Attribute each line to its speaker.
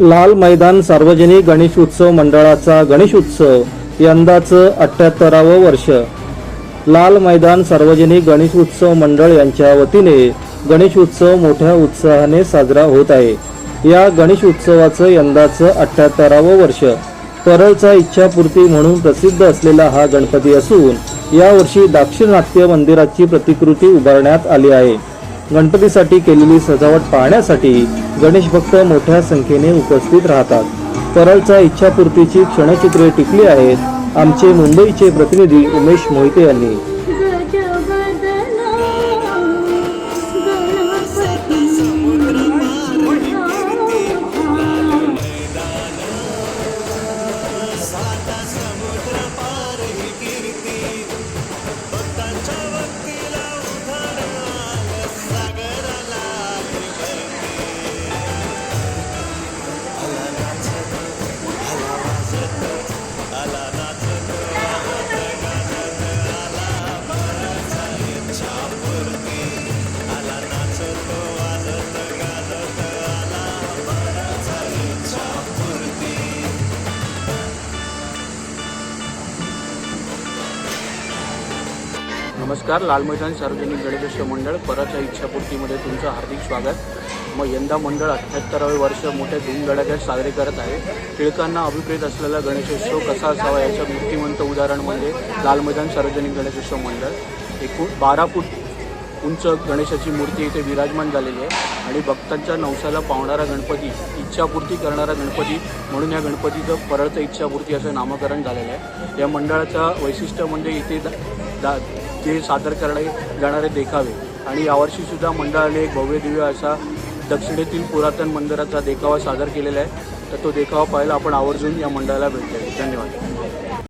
Speaker 1: लाल मैदान सार्वजनिक गणेश उत्सव मंडळाचा गणेश उत्सव यंदाचं अठ्ठ्याहत्तरावं वर्ष. लाल मैदान सार्वजनिक गणेश उत्सव मंडळ यांच्या वतीने गणेश उत्सव मोठ्या उत्साहाने साजरा होत आहे. या गणेश उत्सवाचं यंदाचं अठ्ठ्याहत्तरावं वर्ष. परळचा इच्छापूर्ती म्हणून प्रसिद्ध असलेला हा गणपती असून यावर्षी दाक्षिणात्य मंदिराची प्रतिकृती उभारण्यात आली आहे. गणपतीसाठी केलेली सजावट पाहण्यासाठी गणेश भक्त मोठ्या संख्येने उपस्थित राहतात. परळचा इच्छापूर्तीची क्षणचित्रे टिकली आहेत. आमचे मुंबईचे प्रतिनिधी उमेश मोहिते यांनी.
Speaker 2: नमस्कार लाल मैदान सार्वजनिक गणेशोत्सव मंडळ परतच्या इच्छापूर्तीमध्ये तुमचं हार्दिक स्वागत. मग यंदा मंडळ अठ्ठ्याहत्तरावे वर्ष मोठ्या धूमधडाक्यात साजरे करत आहे. टिळकांना अभिप्रेत असलेला गणेशोत्सव कसा असावा याचं मूर्तिमंत उदाहरण म्हणजे लाल मैदान सार्वजनिक गणेशोत्सव मंडळ. एकूण बारा फूट उंच गणेशाची मूर्ती इथे विराजमान झालेली आहे. आणि भक्तांच्या नवसाला पावणारा गणपती इच्छापूर्ती करणारा गणपती म्हणून या गणपतीचं परळतं इच्छापूर्ती असं नामकरण झालेलं आहे. या मंडळाचं वैशिष्ट्य म्हणजे इथे दा दा ते सादर करणे जाणारे देखावे. आणि यावर्षीसुद्धा मंडळाने एक भव्य दिव्य असा दक्षिणेतील पुरातन मंदिराचा देखावा सादर केलेला आहे. तर तो देखावा पाहायला आपण आवर्जून या मंडळाला भेट धन्यवाद.